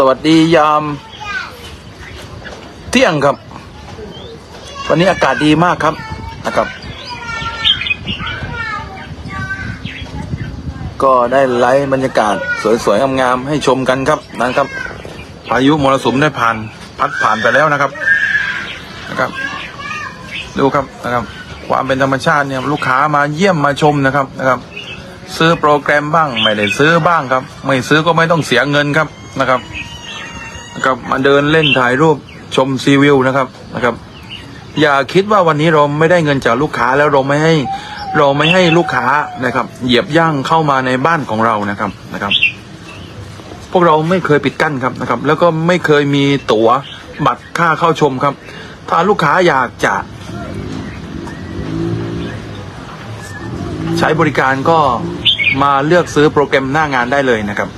สวัสดียาม เที่ยงครับ วันนี้อากาศดีมากครับนะครับ ก็ได้ไลฟ์บรรยากาศ สวยๆงามๆให้ชมกันครับนะครับ พายุมรสุมได้ผ่าน พัดผ่านไปแล้วนะครับนะครับ ดูครับนะครับ ความเป็นธรรมชาติเนี่ยลูกค้ามาเยี่ยมมาชมนะครับนะครับซื้อโปรแกรมบ้าง ไม่ได้ซื้อบ้างครับ ไม่ซื้อก็ไม่ต้องเสียเงินครับนะครับ นะครับมาเดินเล่นถ่ายรูปชมซีวิวนะครับนะครับ อย่าคิดว่าวันนี้เราไม่ได้เงินจากลูกค้าแล้วเราไม่ให้เราไม่ให้ลูกค้านะครับ เหยียบย่างเข้ามาในบ้านของเรานะครับนะครับ พวกเราไม่เคยปิดกั้นครับนะครับ แล้วก็ไม่เคยมีตั๋วบัตรค่าเข้าชมครับ ถ้าลูกค้าอยากจะ ใช้บริการก็มาเลือกซื้อโปรแกรมหน้างานได้เลยนะครับ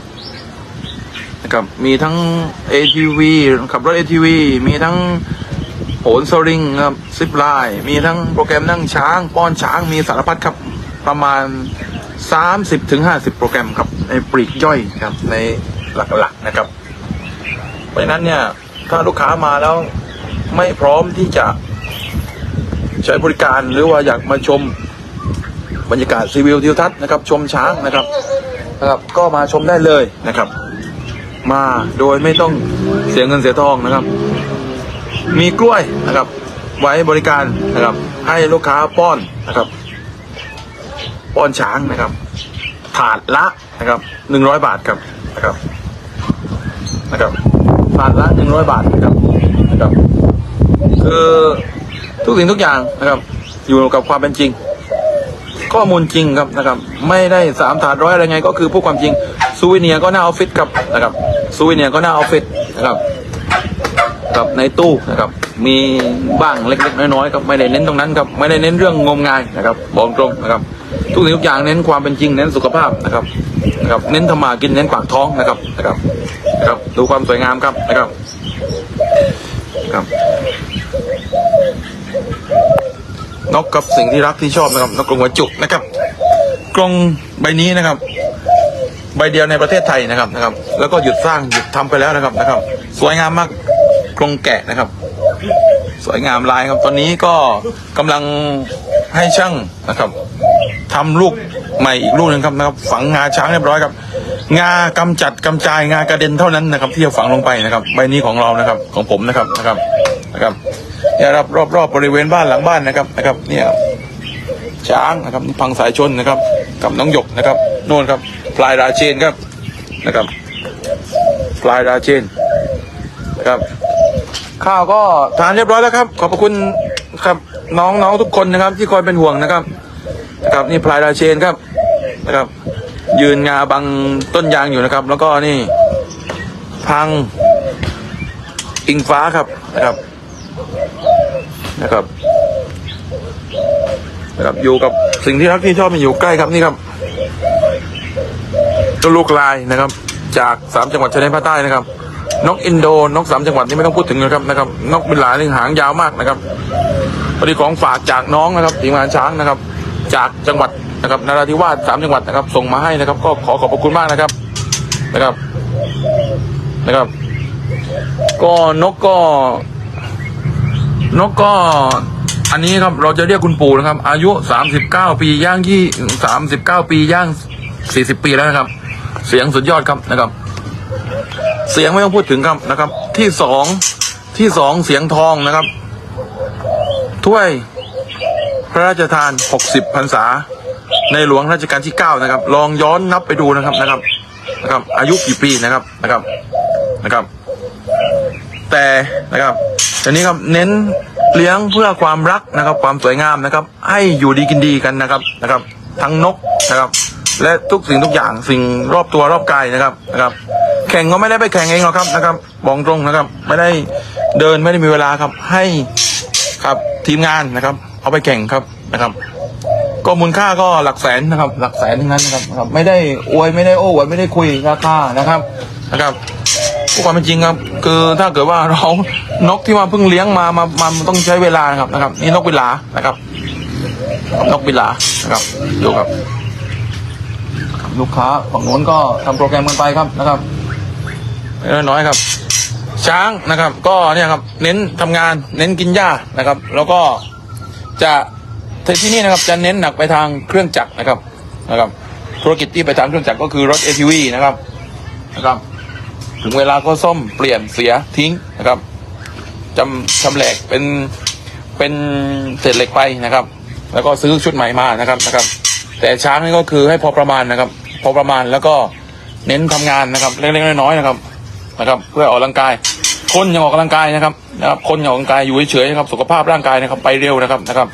นะครับมีทั้ง ATV ขับรถ ATV มีทั้งโหนสลิงครับซิปไลน์มีทั้งโปรแกรมนั่งช้าง ป้อนช้างมีสารพัดครับประมาณ30ถึงโปรแกรมครับในปลีกย่อยครับในหลักๆนะครับ เพราะฉะนั้นเนี่ยถ้าลูกค้ามาแล้วไม่พร้อมที่จะใช้บริการหรือว่าอยากมาชมบรรยากาศซีวิวทิวทัศน์นะครับ ชมช้างนะครับนะครับ ก็มาชมได้เลยนะครับ มาโดยไม่ต้องเสียเงินเสียทองนะครับ มีกล้วยนะครับ ไว้บริการนะครับ ให้ลูกค้าป้อนนะครับ ป้อนช้างนะครับ ถาดละนะครับหนึ่งร้อยบาทครับนะครับนะครับถาดละหนึ่งร้อยบาทนะครับนะครับคือทุกสิ่งทุกอย่างนะครับ อยู่กับความเป็นจริง ข้อมูลจริงครับนะครับ ไม่ได้สามถาดร้อยอะไรไง ก็คือพูดความจริง ซูวิเนียก็หน้าออฟฟิศครับนะครับซูวิเนียก็หน้าออฟฟิศนะครับครับในตู้นะครับมีบ้างเล็กๆน้อยๆครับไม่ได้เน้นตรงนั้นครับไม่ได้เน้นเรื่องงมงายนะครับบอกตรงนะครับ ทุกสิ่งทุกอย่างเน้นความเป็นจริงเน้นสุขภาพนะครับนะครับเน้นทำมากินเน้นปากท้องนะครับนะครับนะครับดูความสวยงามครับนะครับครับนกกับสิ่งที่รักที่ชอบนะครับนกกรงหัวจุกนะครับกรงใบนี้นะครับ ใบเดียวในประเทศไทยนะครับนะครับ แล้วก็หยุดสร้างหยุดทำไปแล้วนะครับนะครับ สวยงามมากกรงแกะนะครับ สวยงามลายครับ ตอนนี้ก็กำลังให้ช่างนะครับทำลูกใหม่อีกลูกหนึ่งครับนะครับ ฝังงาช้างเรียบร้อยครับ งากำจัดกำจายงากระเด็นเท่านั้นนะครับ ที่จะฝังลงไปนะครับ ใบนี้ของเรานะครับ ของผมนะครับนะครับนะครับเนี่ยครับรอบๆบบริเวณบ้านหลังบ้านนะครับนะครับ เนี่ยช้างนะครับพังสายชนนะครับ กับน้องหยกนะครับโน่นครับ พลายราเชนครับนะครับพลายราเชนนะครับ ข้าวก็ทานเรียบร้อยแล้วครับ ขอบพระคุณครับน้องน้องทุกคนนะครับ ที่คอยเป็นห่วงนะครับนะครับนี่พลายราเชนครับนะครับ ยืนงาบังต้นยางอยู่นะครับ แล้วก็นี่ พังอิงฟ้าครับนะครับนะครับนะครับอยู่กับสิ่งที่รักที่ชอบมันอยู่ใกล้ครับนี่ครับ ลูกลายนะครับ จากสามจังหวัดชายแดนภาคใต้นะครับนกอินโดนกสามจังหวัดนี่ไม่ต้องพูดถึงนะครับนะครับนกบินหลายนี่หางยาวมากนะครับพอดีของฝากจากน้องนะครับทีมงานช้างนะครับ จากจังหวัดนะครับนราธิวาสสามจังหวัดนะครับ ส่งมาให้นะครับ ก็ขอขอบพระคุณมากนะครับนะครับนะครับ ก็นกก็นกก็อันนี้ครับเราจะเรียกคุณปู่นะครับ อายุสามสิบเก้าปีย่างยี่สามสิบเก้าปีย่างสี่สิบปีแล้วนะครับ เสียงสุดยอดครับนะครับ เสียงไม่ต้องพูดถึงครับนะครับ ที่สองที่สองเสียงทองนะครับ ถ้วยพระราชทานหกสิบพรรษา ในหลวงรัชกาลที่เก้านะครับ ลองย้อนนับไปดูนะครับนะครับนะครับ อายุกี่ปีนะครับนะครับนะครับ แต่นะครับทีนี้ครับเน้นเลี้ยงเพื่อความรักนะครับ ความสวยงามนะครับ ให้อยู่ดีกินดีกันนะครับนะครับ ทั้งนกนะครับ และทุกสิ่งทุกอย่างสิ่งรอบตัวรอบกายนะครับนะครับ แข่งก็ไม่ได้ไปแข่งเองหรอกครับนะครับบอกตรงนะครับ ไม่ได้เดินไม่ได้มีเวลาครับให้ครับทีมงานนะครับ เอาไปแข่งครับนะครับ ก็มูลค่าก็หลักแสนนะครับ หลักแสนทั้งนั้นนะครับครับ ไม่ได้อวยไม่ได้โอ้อวดไม่ได้คุยราคานะครับนะครับพูดความเป็นจริงครับ คือถ้าเกิดว่าเรานกที่มาเพิ่งเลี้ยงมามามามันต้องใช้เวลานะครับนะครับ นี่นกบิลานะครับ นกบิลานะครับดูครับ ลูกค้าฝั่งโน้นก็ทำโปรแกรมกันไปครับนะครับน้อยๆครับ ช้างนะครับ ก็เนี่ยครับเน้นทำงาน เน้นกินหญ้านะครับ แล้วก็จะที่นี่นะครับจะเน้นหนักไปทางเครื่องจักรนะครับนะครับ ธุรกิจที่ไปทางเครื่องจักรก็คือรถ ATV นะครับนะครับ ถึงเวลาก็ซ่อมเปลี่ยนเสียทิ้งนะครับจำชำแหลกเป็นเป็นเศษเหล็กไปนะครับ แล้วก็ซื้อชุดใหม่มานะครับนะครับ แต่ช้างนี่ก็คือให้พอประมาณนะครับ พอประมาณแล้วก็เน้นทำงานนะครับเล็กๆน้อยๆนะครับนะครับ เพื่อออกกำลังกาย คนยังออกกำลังกายนะครับนะครับ คนยังออกกำลังกายอยู่เฉยๆนะครับสุขภาพร่างกายนะครับไปเร็วนะครับนะครับ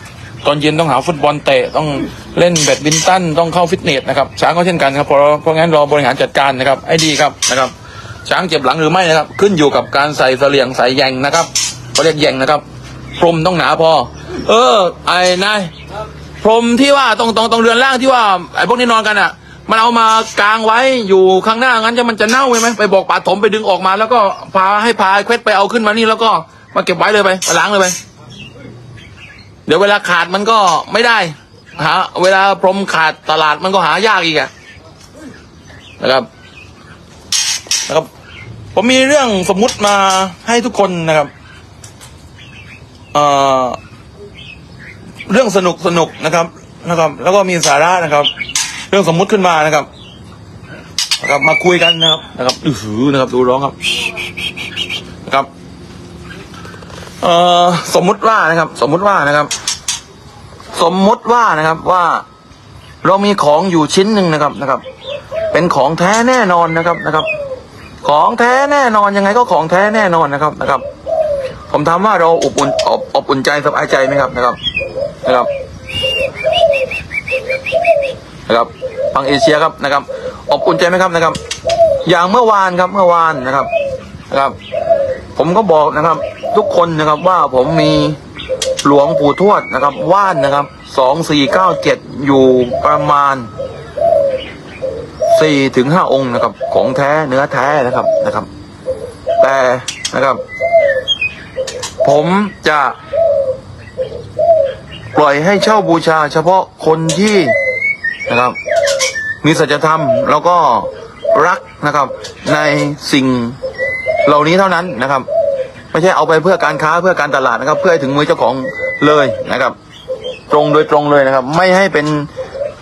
ตอนเย็นต้องหาฟุตบอลเตะต้องเล่นแบดมินตันต้องเข้าฟิตเนสนะครับช้างก็เช่นกันครับเพราะเพราะงั้นรอบริหารจัดการนะครับให้ดีครับนะครับ ช้างเจ็บหลังหรือไม่นะครับ ขึ้นอยู่กับการใส่เสลียงใส่แยงนะครับเขาเรียกแยงนะครับพรมต้องหนาพอ เออไอ้นาย พรมที่ว่าตรงตรงตรงเรือนล่างที่ว่าไอ้พวกนี้นอนกันอะ มันเอามากางไว้อยู่ข้างหน้างั้นจะมันจะเน่าไหมไปบอกป๋าถมไปดึงออกมา แล้วก็พาให้พาเควสไปเอาขึ้นมานี่แล้วก็มาเก็บไว้เลยไปไปล้างเลยไปเดี๋ยวเวลาขาดมันก็ไม่ได้หาเวลาพรมขาดตลาดมันก็หายากอีกอะนะครับนะครับ ผมมีเรื่องสมมุติมาให้ทุกคนนะครับ เอ่อ เรื่องสนุกสนุกนะครับนะครับ แล้วก็มีสาระนะครับ เรื่องสมมุติขึ้นมานะครับนะครับมาคุยกันนะครับนะครับอือหือนะครับ ดูร้องครับนะครับเอ่อสมมุติว่านะครับ สมมุติว่านะครับ สมมุติว่านะครับว่า เรามีของอยู่ชิ้นหนึ่งนะครับนะครับ เป็นของแท้แน่นอนนะครับนะครับ ของแท้แน่นอนยังไงก็ของแท้แน่นอนนะครับนะครับ ผมถามว่าเราอบอุ่นอบอบอุ่นใจสบายใจไหมครับนะครับ นะครับนะครับฝั่งเอเชียครับนะครับ อบอุ่นใจไหมครับนะครับ อย่างเมื่อวานครับเมื่อวานนะครับนะครับ ผมก็บอกนะครับ ทุกคนนะครับว่าผมมีหลวงปู่ทวดนะครับ ว่านนะครับสองสี่เก้าเจ็ดอยู่ประมาณสี่ถึงห้าองค์นะครับ ของแท้เนื้อแท้นะครับนะครับ แต่นะครับ ผมจะ ปล่อยให้เช่าบูชา เฉพาะคนที่นะครับ มีสัจธรรมแล้วก็รักนะครับ ในสิ่งเหล่านี้เท่านั้นนะครับ ไม่ใช่เอาไปเพื่อการค้าเพื่อการตลาดนะครับ เพื่อให้ถึงมือเจ้าของเลยนะครับ ตรงโดยตรงเลยนะครับ ไม่ให้เป็น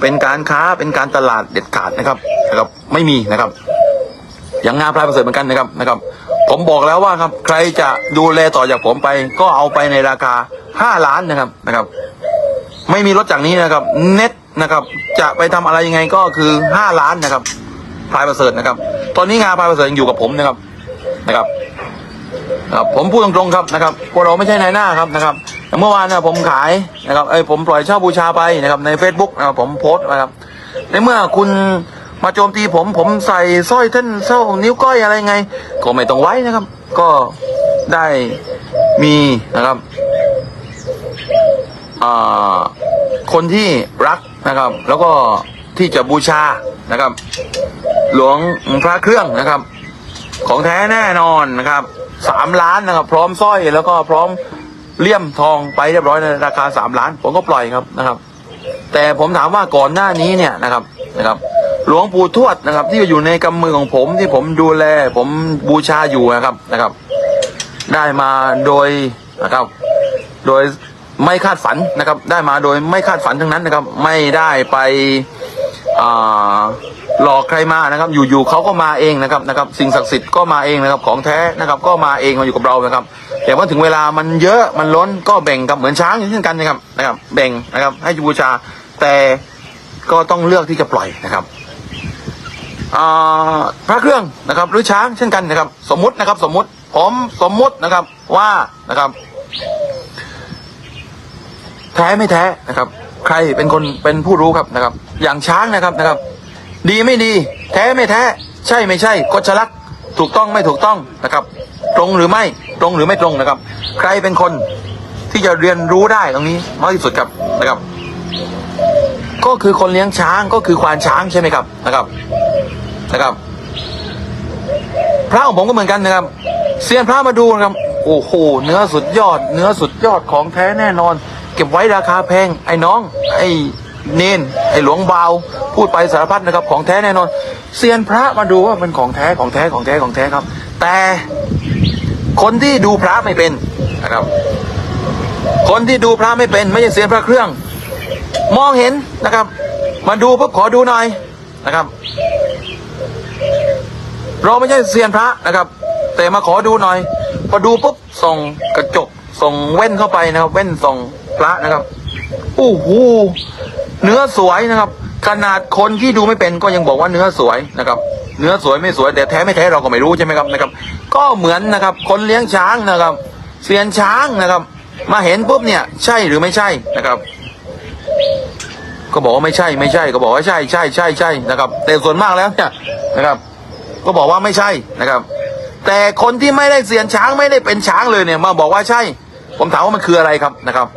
เป็นการค้าเป็นการตลาดเด็ดขาดนะครับนะครับ ไม่มีนะครับ อย่างงาพลายประเสริฐเหมือนกันนะครับนะครับ ผมบอกแล้วว่าครับใครจะดูแลต่อจากผมไป ก็เอาไปในราคาห้าล้านนะครับนะครับ ไม่มีรถจากนี้นะครับ เน็ตนะครับ จะไปทำอะไรยังไงก็คือห้าล้านนะครับพายประเสริฐนะครับ ตอนนี้งานพายประเสริฐยังอยู่กับผมนะครับนะครับครับผมพูดตรงๆครับนะครับพวกเราไม่ใช่นายหน้าครับนะครับเมื่อวานนะผมขายนะครับเอ้ผมปล่อยเช่าบูชาไปนะครับใน Facebook นะครับผมโพสต์นะครับในเมื่อคุณ มาโจมตีผมผมใส่สร้อยเส้นเส้านิ้วก้อยอะไรไง ก็ไม่ต้องไว้นะครับ ก็ได้มีนะครับอ่าคนที่รักนะครับ แล้วก็ที่จะบูชานะครับ หลวงพระเครื่องนะครับ ของแท้แน่นอนนะครับสามล้านนะครับ พร้อมสร้อยแล้วก็พร้อมเลี่ยมทองไปเรียบร้อยในราคาสามล้าน ผมก็ปล่อยครับนะครับ แต่ผมถามว่าก่อนหน้านี้เนี่ยนะครับนะครับ หลวงปู่ทวดนะครับ ที่อยู่ในกำมือของผมที่ผมดูแล ผมบูชาอยู่นะครับนะครับ ได้มาโดยนะครับ โดยไม่คาดฝันนะครับ ได้มาโดยไม่คาดฝันทั้งนั้นนะครับ ไม่ได้ไปหลอกใครมานะครับ อยู่ๆเขาก็มาเองนะครับนะครับ สิ่งศักดิ์สิทธิ์ก็มาเองนะครับ ของแท้นะครับ ก็มาเองมาอยู่กับเรานะครับ แต่ว่าถึงเวลามันเยอะมันล้นก็แบ่งกับเหมือนช้างอย่างเช่นกันนะครับนะครับ แบ่งนะครับ ให้บูชาแต่ก็ต้องเลือกที่จะปล่อยนะครับ พระเครื่องนะครับ หรือช้างเช่นกันนะครับ สมมตินะครับ สมมติผมสมมตินะครับว่านะครับ แท้ไม่แท้นะครับ ใครเป็นคนเป็นผู้รู้ครับนะครับ อย่างช้างนะครับนะครับ ดีไม่ดี แท้ไม่แท้ ใช่ไม่ใช่กฎชลักษณ์ถูกต้องไม่ถูกต้องนะครับ ตรงหรือไม่ตรงหรือไม่ตรงนะครับ ใครเป็นคนที่จะเรียนรู้ได้ตรงนี้มากที่สุดครับนะครับ ก็คือคนเลี้ยงช้างก็คือควานช้างใช่ไหมครับนะครับ นะครับ พระของผมก็เหมือนกันนะครับเซียนพระมาดูนะครับ โอ้โหเนื้อสุดยอด เนื้อสุดยอดของแท้แน่นอน เก็บไว้ราคาแพงไอ้น้อง ไอ้เนนไอ้หลวงเบาพูดไปสารพัดนะครับของแท้แน่นอนเซียนพระมาดูว่าเป็นของแท้ของแท้ของแท้ของแท้ครับ แต่คนที่ดูพระไม่เป็นนะครับ คนที่ดูพระไม่เป็นไม่ใช่เสียนพระเครื่อง มองเห็นนะครับ มาดูปุ๊บขอดูหน่อยนะครับ เราไม่ใช่เซียนพระนะครับ แต่มาขอดูหน่อย พอดูปุ๊บส่งกระจกส่งแว่นเข้าไปนะครับ แว่นส่งพระนะครับโอ้โหเนื้อสวยนะครับ ขนาดคนที่ดูไม่เป็นก็ยังบอกว่าเนื้อสวยนะครับ เนื้อสวยไม่สวยแต่แท้ไม่แท้เราก็ไม่รู้ใช่ไหมครับนะครับ ก็เหมือนนะครับ คนเลี้ยงช้างนะครับ เซียนช้างนะครับ มาเห็นปุ๊บเนี่ย ใช่หรือไม่ใช่นะครับก็บอกว่าไม่ใช่ไม่ใช่ก็บอกว่าใช่ใช่ใช่ใช่นะครับ แต่ส่วนมากแล้วเนี่ยนะครับ ก็บอกว่าไม่ใช่นะครับ แต่คนที่ไม่ได้เสียนช้างไม่ได้เป็นช้างเลยเนี่ยมาบอกว่าใช่ ผมถามว่ามันคืออะไรครับนะครับ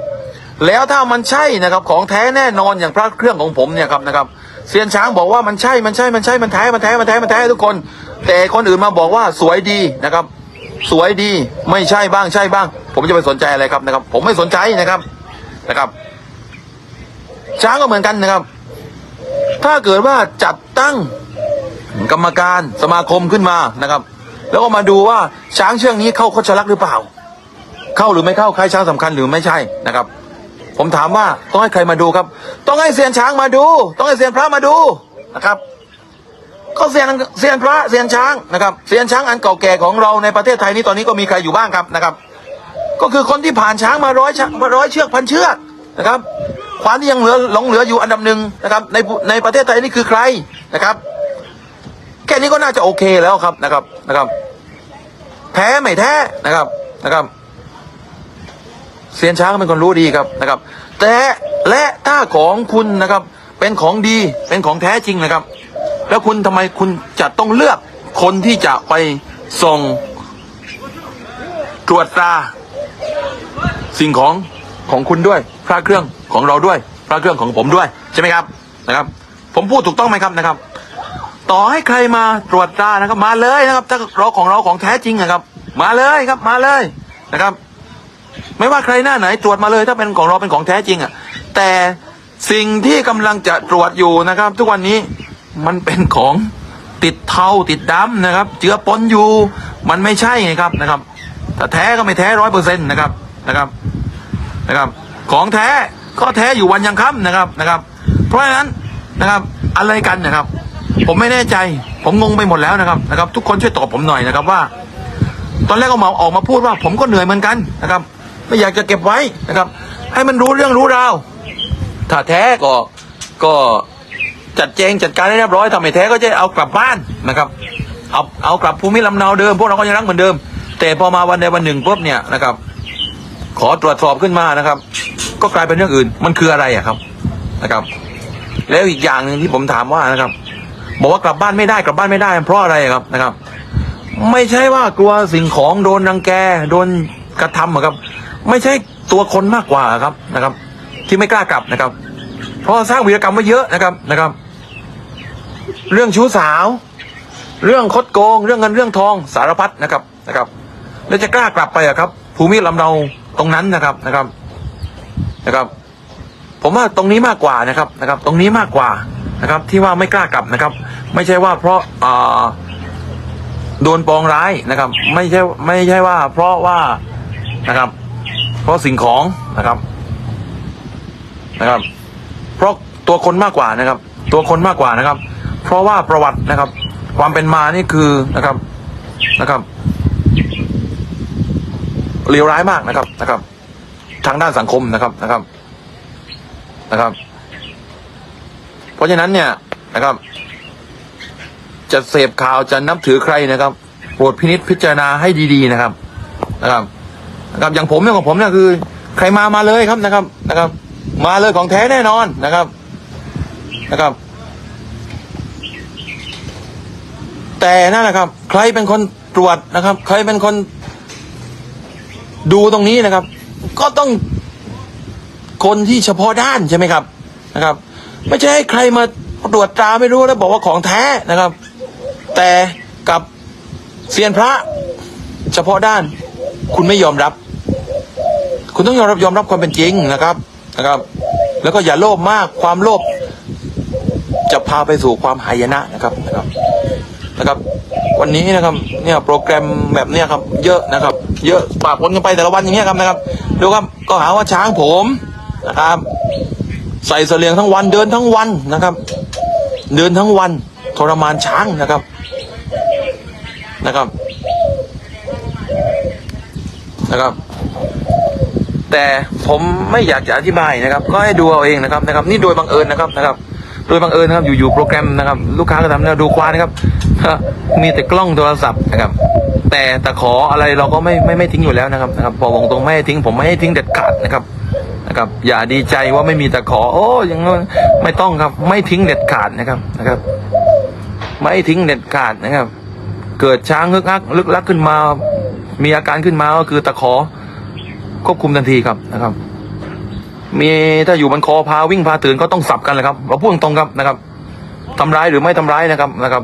แล้วถ้ามันใช่นะครับของแท้แน่นอนอย่างพระเครื่องของผมเนี่ยครับนะครับเซียนช้างบอกว่ามันใช่มันใช่มันใช่มันแท้มันแท้มันแท้มันแท้ทุกคน แต่คนอื่นมาบอกว่าสวยดีนะครับ สวยดีไม่ใช่บ้างใช่บ้าง ผมจะไปสนใจอะไรครับนะครับ ผมไม่สนใจนะครับนะครับ ช้างก็เหมือนกันนะครับ ถ้าเกิดว่าจัดตั้ง กรรมการสมาคมขึ้นมานะครับ แล้วก็มาดูว่าช้างเชือกนี้เข้าโคชลักษ์หรือเปล่า เข้าหรือไม่เข้าใครช้างสำคัญหรือไม่ใช่นะครับ ผมถามว่าต้องให้ใครมาดูครับ ต้องให้เซียนช้างมาดู ต้องให้เซียนพระมาดูนะครับก็เซียนเซียนพระเซียนช้างนะครับเซียนช้างอันเก่าแก่ของเราในประเทศไทยนี้ตอนนี้ก็มีใครอยู่บ้างครับนะครับ ก็คือคนที่ผ่านช้างมาร้อยช้างมาร้อยเชือกพันเชือกนะครับขวานที่ยังเหลือหลงเหลืออยู่อันดับหนึ่งนะครับในในประเทศไทยนี่คือใครนะครับ แค่นี้ก็น่าจะโอเคแล้วครับนะครับนะครับแท้ไม่แท้นะครับนะครับเซียนช้างเป็นคนรู้ดีครับนะครับ แต่และถ้าของคุณนะครับ เป็นของดีเป็นของแท้จริงนะครับ แล้วคุณทำไมคุณจะต้องเลือกคนที่จะไปส่งตรวจตราสิ่งของของคุณด้วยพระเครื่องของเราด้วยพระเครื่องของผมด้วยใช่ไหมครับนะครับ ผมพูดถูกต้องไหมครับนะครับ ต่อให้ใครมาตรวจตานะครับ มาเลยนะครับ ถ้าเราของเราของแท้จริงนะครับ มาเลยครับมาเลยนะครับ ไม่ว่าใครหน้าไหนตรวจมาเลย ถ้าเป็นของเราเป็นของแท้จริงอะ แต่สิ่งที่กำลังจะตรวจอยู่นะครับ ทุกวันนี้มันเป็นของติดเทาติดดำนะครับ เจือปนอยู่มันไม่ใช่ไงครับนะครับถ้าแท้ก็ไม่แท้ร้อยเปอร์เซ็นต์นะครับนะครับนะครับ ของแท้ก็แท้อยู่วันยังค่ำนะครับนะครับ เพราะฉะนั้นนะครับอะไรกันนะครับ ผมไม่แน่ใจ ผมงงไปหมดแล้วนะครับนะครับ ทุกคนช่วยตอบผมหน่อยนะครับว่า ตอนแรกก็มาออกมาพูดว่า ผมก็เหนื่อยเหมือนกันนะครับ ไม่อยากจะเก็บไว้นะครับ ให้มันรู้เรื่องรู้ราวถ้าแท้ก็ก็จัดแจงจัดการให้เรียบร้อยทำไม่แท้ก็จะเอากลับบ้านนะครับเอาเอากลับภูมิลำเนาเดิมพวกเราก็ยังรักเหมือนเดิม แต่พอมาวันใดวันหนึ่งปุ๊บเนี่ยนะครับ ขอตรวจสอบขึ้นมานะครับ ก็กลายเป็นเรื่องอื่น มันคืออะไรอะครับนะครับ แล้วอีกอย่างหนึ่งที่ผมถามว่านะครับ บอกว่ากลับบ้านไม่ได้กลับบ้านไม่ได้ เพราะอะไรครับนะครับ ไม่ใช่ว่ากลัวสิ่งของโดนรังแกโดนกระทำอะครับ ไม่ใช่ตัวคนมากกว่าครับนะครับ ที่ไม่กล้ากลับนะครับ เพราะสร้างวีรกรรมไว้เยอะนะครับนะครับ เรื่องชู้สาว เรื่องคดโกง เรื่องเงินเรื่องทองสารพัดนะครับนะครับแล้วจะกล้ากลับไปอะครับ ภูมิลำเนาตรงนั้นนะครับนะครับนะครับ ผมว่าตรงนี้มากกว่านะครับนะครับ ตรงนี้มากกว่า นะครับ ที่ว่าไม่กล้ากลับนะครับ ไม่ใช่ว่าเพราะอ่าโดนปองร้ายนะครับ ไม่ใช่ไม่ใช่ว่า เพราะว่านะครับ เพราะสิ่งของนะครับนะครับ เพราะตัวคนมากกว่านะครับ ตัวคนมากกว่านะครับ เพราะว่าประวัตินะครับ ความเป็นมานี่คือนะครับนะครับเลวร้ายมากนะครับนะครับ ทางด้านสังคมนะครับนะครับนะครับ เพราะฉะนั้นเนี่ยนะครับ จะเสพข่าวจะนับถือใครนะครับโปรดพินิษพิจารณาให้ดีๆนะครับ นะครับนะครับอย่างผมเนี่ยของผมเนี่ยคือ ใครมามาเลยครับนะครับนะครับ มาเลยของแท้แน่นอนนะครับนะครับ แต่นั่นแหละครับ ใครเป็นคนตรวจนะครับ ใครเป็นคนดูตรงนี้นะครับ ก็ต้องคนที่เฉพาะด้านใช่ไหมครับนะครับ ไม่ใช่ให้ใครมาตรวจตราไม่รู้แล้วบอกว่าของแท้นะครับ แต่กับเซียนพระ เฉพาะด้าน คุณไม่ยอมรับ คุณต้องยอมรับยอมรับความเป็นจริงนะครับนะครับ แล้วก็อย่าโลภมากความโลภจะพาไปสู่ความหายนะนะครับนะครับนะครับ วันนี้นะครับเนี่ยโปรแกรมแบบเนี้ยครับ เยอะนะครับ เยอะปากวนกันไปแต่ละวันอย่างเงี้ยครับนะครับดูครับก็หาว่าช้างผมนะครับ ใส่เสลียงทั้งวันเดินทั้งวันนะครับ เดินทั้งวันทรมานช้างนะครับนะครับนะครับ แต่ผมไม่อยากจะอธิบายนะครับ ก็ให้ดูเอาเองนะครับนะครับ นี่โดยบังเอิญนะครับนะครับ โดยบังเอิญนะครับ อยู่ๆโปรแกรมนะครับ ลูกค้าก็ทำแล้วดูควานะครับมีแต่กล้องโทรศัพท์นะครับ แต่ตะขออะไรเราก็ไม่ไม่ไม่ทิ้งอยู่แล้วนะครับนะครับพอวงตรงไม่ให้ทิ้งผมไม่ให้ทิ้งเด็ดขาดนะครับ นะครับ อย่าดีใจว่าไม่มีตะขอ โอ้ยังไม่ต้องครับ ไม่ทิ้งเด็ดขาดนะครับนะครับ ไม่ทิ้งเด็ดขาดนะครับ เกิดช้างฮึกฮักลึกลักขึ้นมา มีอาการขึ้นมาก็คือตะขอควบคุมทันทีครับนะครับ มีถ้าอยู่บนคอพาวิ่งพาตื่นก็ต้องสับกันเลยครับเราพูดตรงๆครับนะครับทำร้ายหรือไม่ทำร้ายนะครับนะครับ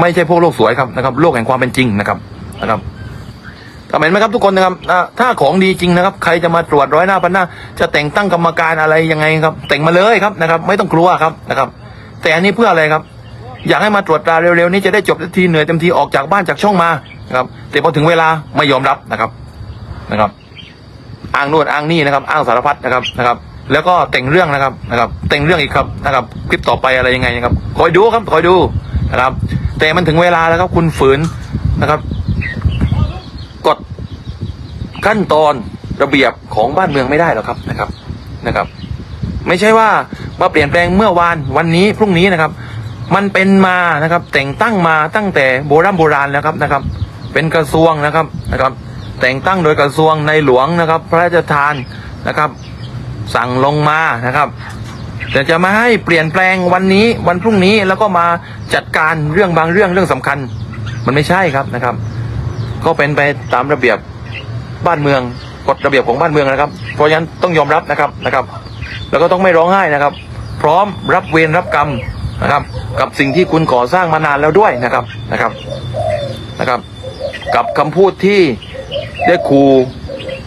ไม่ใช่พวกโลกสวยครับนะครับ โลกแห่งความเป็นจริงนะครับนะครับ เห็นไหมครับทุกคนนะครับถ้าของดีจริงนะครับ ใครจะมาตรวจร้อยหน้าพันหน้า จะแต่งตั้งกรรมการอะไรยังไงครับ แต่งมาเลยครับนะครับ ไม่ต้องกลัวครับนะครับ แต่อันนี้เพื่ออะไรครับ อยากให้มาตรวจตราเร็วๆนี้จะได้จบทันทีเหนื่อยเต็มทีออกจากบ้านจากช่องมานะครับ แต่พอถึงเวลาไม่ยอมรับนะครับนะครับ อ้างนู่นอ้างนี่นะครับ อ้างสารพัดนะครับนะครับ แล้วก็แต่งเรื่องนะครับนะครับ แต่งเรื่องอีกครับนะครับคลิปต่อไปอะไรยังไงนะครับคอยดูครับคอยดูนะครับ แต่มันถึงเวลาแล้วครับคุณฝืนนะครับ ขั้นตอนระเบียบของบ้านเมืองไม่ได้หรอกครับนะครับนะครับ ไม่ใช่ว่ามาเปลี่ยนแปลงเมื่อวานวันนี้พรุ่งนี้นะครับ มันเป็นมานะครับ แต่งตั้งมาตั้งแต่โบราณโบราณแล้วครับนะครับ เป็นกระทรวงนะครับนะครับ แต่งตั้งโดยกระทรวงในหลวงนะครับ พระราชทานนะครับ สั่งลงมานะครับแต่จะมาให้เปลี่ยนแปลงวันนี้วันพรุ่งนี้แล้วก็มาจัดการเรื่องบางเรื่องเรื่องสำคัญ มันไม่ใช่ครับนะครับ ก็เป็นไปตามระเบียบ บ้านเมืองกฎระเบียบของบ้านเมืองนะครับ เพราะฉะนั้นต้องยอมรับนะครับนะครับ แล้วก็ต้องไม่ร้องไห้นะครับ พร้อมรับเวรรับกรรมนะครับ กับสิ่งที่คุณก่อสร้างมานานแล้วด้วยนะครับนะครับนะครับ กับคำพูดที่ได้ขู่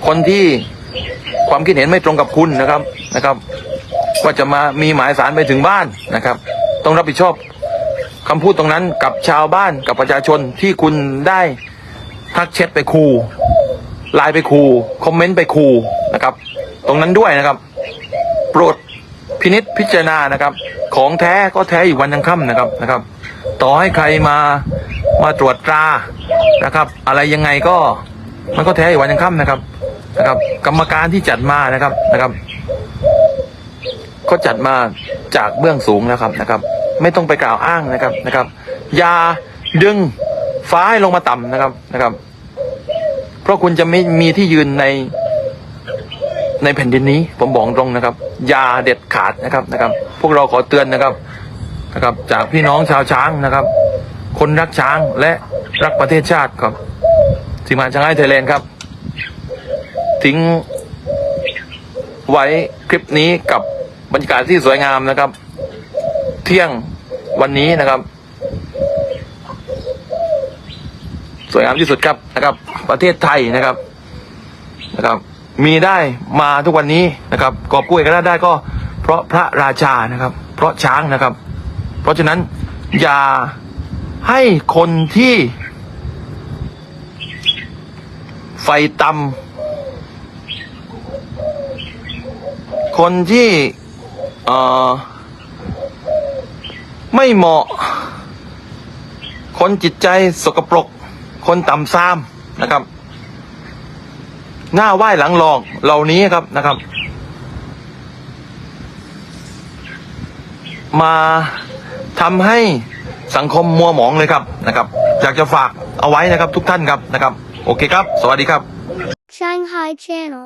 คนที่ความคิดเห็นไม่ตรงกับคุณนะครับนะครับว่าจะมามีหมายสารไปถึงบ้านนะครับ ต้องรับผิดชอบคำพูดตรงนั้นกับชาวบ้านกับประชาชนที่คุณได้ทักแชทไปคู ไลน์ไปคูคอมเมนต์ไปคูนะครับ ตรงนั้นด้วยนะครับ โปรดพินิษพิจารณานะครับ ของแท้ก็แท้อยู่วันยังค่ำนะครับนะครับ ต่อให้ใครมามาตรวจตรานะครับ อะไรยังไงก็มันก็แท้อยู่วันยังค่ำนะครับนะครับ กรรมการที่จัดมานะครับนะครับ ก็จัดมาจากเบื้องสูงนะครับนะครับ ไม่ต้องไปกล่าวอ้างนะครับนะครับอย่าดึงฟ้าให้ลงมาต่ำนะครับนะครับ เพราะคุณจะไม่มีที่ยืนในในแผ่นดินนี้ ผมบอกตรงนะครับอย่าเด็ดขาดนะครับนะครับ พวกเราขอเตือนนะครับนะครับ จากพี่น้องชาวช้างนะครับ คนรักช้างและรักประเทศชาติครับทีมงานช้างไอไทยแลนด์ครับ ทิ้งไว้คลิปนี้กับบรรยากาศที่สวยงามนะครับ เที่ยงวันนี้นะครับ สวยงามที่สุดครับนะครับ ประเทศไทยนะครับนะครับ มีได้มาทุกวันนี้นะครับ กอบกู้เอกราชได้ก็ เพราะพระราชานะครับ เพราะช้างนะครับ เพราะฉะนั้นอย่าให้คนที่ ไฟต่ำคนที่เอ่อไม่เหมาะ คนจิตใจสกปรก คนต่ำซามนะครับ หน้าไหว้หลังหลอกเหล่านี้ครับนะครับ มาทำให้สังคมมัวหมองเลยครับนะครับ อยากจะฝากเอาไว้นะครับทุกท่านครับนะครับ โอเคครับ สวัสดีครับ Shanghai Channel